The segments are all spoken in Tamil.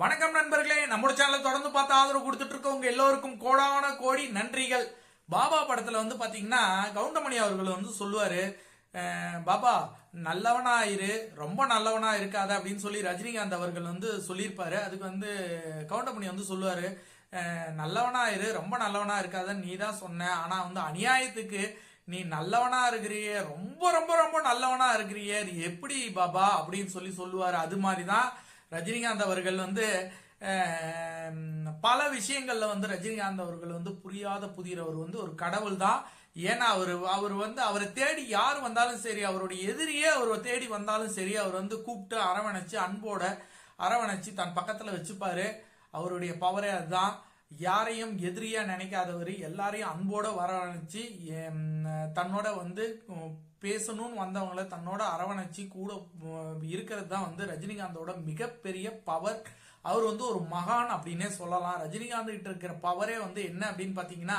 வணக்கம் நண்பர்களே. நம்மளோட சேனலை தொடர்ந்து பார்த்து ஆதரவு கொடுத்துட்டு இருக்கவங்க எல்லோருக்கும் கோடான கோடி நன்றிகள். பாபா படத்துல வந்து பாத்தீங்கன்னா கவுண்டமணி அவர்கள் வந்து சொல்லுவாரு பாபா நல்லவனா இரு ரொம்ப நல்லவனா இருக்காத அப்படின்னு சொல்லி ரஜினிகாந்த் அவர்கள் வந்து சொல்லியிருப்பாரு. அதுக்கு வந்து கவுண்டமணி வந்து சொல்லுவாரு நல்லவனா இரு ரொம்ப நல்லவனா இருக்காத நீ தான் சொன்ன. ஆனா வந்து அநியாயத்துக்கு நீ நல்லவனா இருக்கிறியே ரொம்ப ரொம்ப ரொம்ப நல்லவனா இருக்கிறியே. எப்படி பாபா? அப்படின்னு சொல்லி சொல்லுவாரு. அது மாதிரிதான் ரஜினிகாந்த் அவர்கள் வந்து பல விஷயங்கள்ல வந்து ரஜினிகாந்த் அவர்கள் வந்து புரியாத புதியவர் வந்து ஒரு கடவுள் தான் ஏன்னா அவர் அவர் வந்து அவரை தேடி யார் வந்தாலும் சரி அவருடைய எதிரியே அவரை தேடி வந்தாலும் சரி அவர் வந்து கூப்பிட்டு அரவணைச்சு அன்போட அரவணைச்சு தன் பக்கத்துல வச்சுப்பாரு. அவருடைய பவரே அதுதான். யாரையும் எதிரியா நினைக்காதவர் எல்லாரையும் அன்போட வரவழைச்சு தன்னோட வந்து பேசணும்னு வந்தவங்கள தன்னோட அரவணைச்சு கூட இருக்கிறது தான் வந்து ரஜினிகாந்தோட மிகப்பெரிய பவர் அவர் வந்து ஒரு மகான் அப்படின்னே சொல்லலாம். ரஜினிகாந்த் கிட்ட இருக்கிற பவரே வந்து என்ன அப்படின்னு பாத்தீங்கன்னா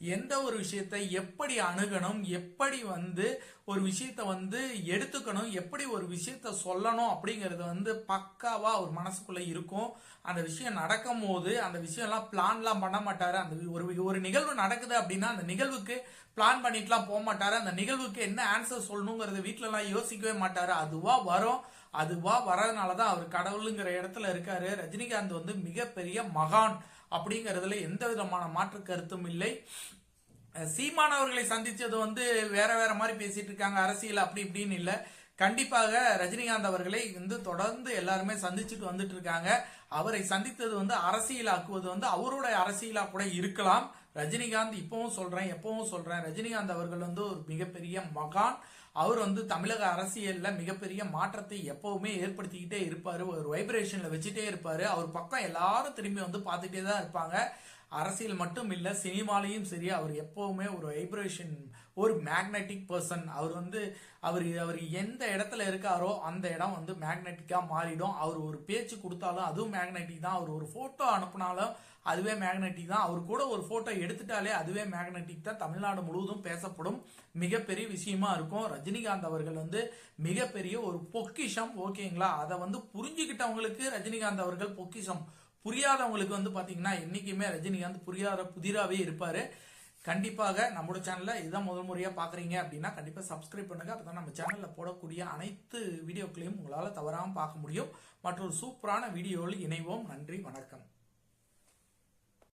எந்த ஒரு விஷயத்தை எப்படி அணுகணும் எப்படி வந்து ஒரு விஷயத்த வந்து எடுத்துக்கணும் எப்படி ஒரு விஷயத்த சொல்லணும் அப்படிங்கறது வந்து பக்காவா அவர் மனசுக்குள்ள இருக்கும். அந்த விஷயம் நடக்கும் போது அந்த விஷயம்லாம் பிளான்லாம் பண்ண மாட்டாரு. அந்த ஒரு ஒரு நிகழ்வு நடக்குது அப்படின்னா அந்த நிகழ்வுக்கு பிளான் பண்ணிட்டுலாம் போக மாட்டாரு. அந்த நிகழ்வுக்கு என்ன ஆன்சர் சொல்லணுங்கிறத வீட்டிலலாம் எல்லாம் யோசிக்கவே மாட்டாரு. அதுவா வரும். அதுவா வரதுனாலதான் அவர் கடவுளுங்கிற இடத்துல இருக்காரு. ரஜினிகாந்த் வந்து மிகப்பெரிய மகான் அப்படிங்கிறதுல எந்த விதமான மாற்று கருத்தும் இல்லை. சீமானவர்களை சீமான் அவர்களை வந்து வேற வேற மாதிரி பேசிட்டு இருக்காங்க. அரசியல் அப்படி இப்படின்னு இல்லை. கண்டிப்பாக ரஜினிகாந்த் அவர்களை வந்து தொடர்ந்து எல்லாருமே சந்திச்சுட்டு வந்துட்டு இருக்காங்க. அவரை சந்தித்தது வந்து அரசியலாக்குவது வந்து அவருடைய அரசியலா கூட இருக்கலாம். ரஜினிகாந்த் இப்பவும் சொல்றேன் எப்பவும் சொல்றேன். ரஜினிகாந்த் அவர்கள் வந்து ஒரு மிகப்பெரிய மகான். அவர் வந்து தமிழக அரசியல்ல மிகப்பெரிய மாற்றத்தை எப்பவுமே ஏற்படுத்திக்கிட்டே இருப்பாரு. ஒரு வைப்ரேஷன்ல வச்சுட்டே இருப்பாரு. அவர் பக்கம் எல்லாரும் திரும்பி வந்து பார்த்துட்டே தான் இருப்பாங்க. அரசியல் மட்டும் இல்ல சினிமாலையும் சரி அவர் எப்பவுமே ஒரு வைப்ரேஷன் ஒரு மேக்னெட்டிக் பர்சன் அவர் வந்து அவர் அவர் எந்த இடத்துல இருக்காரோ அந்த இடம் வந்து மேக்னெட்டிக்காக மாறிடும். அவர் ஒரு பேச்சு கொடுத்தாலும் அதுவும் மேக்னெட்டிக் தான். அவர் ஒரு போட்டோ அனுப்புனாலும் அதுவே மேக்னெட்டிக் தான். அவர் கூட ஒரு போட்டோ எடுத்துட்டாலே அதுவே மேக்னெட்டிக் தான். தமிழ்நாடு முழுவதும் பேசப்படும். மிகப்பெரிய விஷயமா இருக்கும். ரஜினிகாந்த் அவர்கள் வந்து மிகப்பெரிய ஒரு பொக்கிஷம். ஓகேங்களா அதை வந்து புரிஞ்சுக்கிட்டவங்களுக்கு ரஜினிகாந்த் அவர்கள் பொக்கிஷம். புரியாதவங்களுக்கு வந்து பாத்தீங்கன்னா என்னைக்குமே ரஜினிகாந்த் புரியாத புதிராவே இருப்பாரு. கண்டிப்பாக நம்மளோட சேனல்ல இதுதான் முதல் முறையா பாக்குறீங்க அப்படின்னா கண்டிப்பா சப்ஸ்கிரைப் பண்ணுங்க. அப்பதான் நம்ம சேனல்ல போடக்கூடிய அனைத்து வீடியோக்களையும் உங்களால தவறாம பார்க்க முடியும். மற்றொரு சூப்பரான வீடியோவில் இணைவோம். நன்றி வணக்கம்.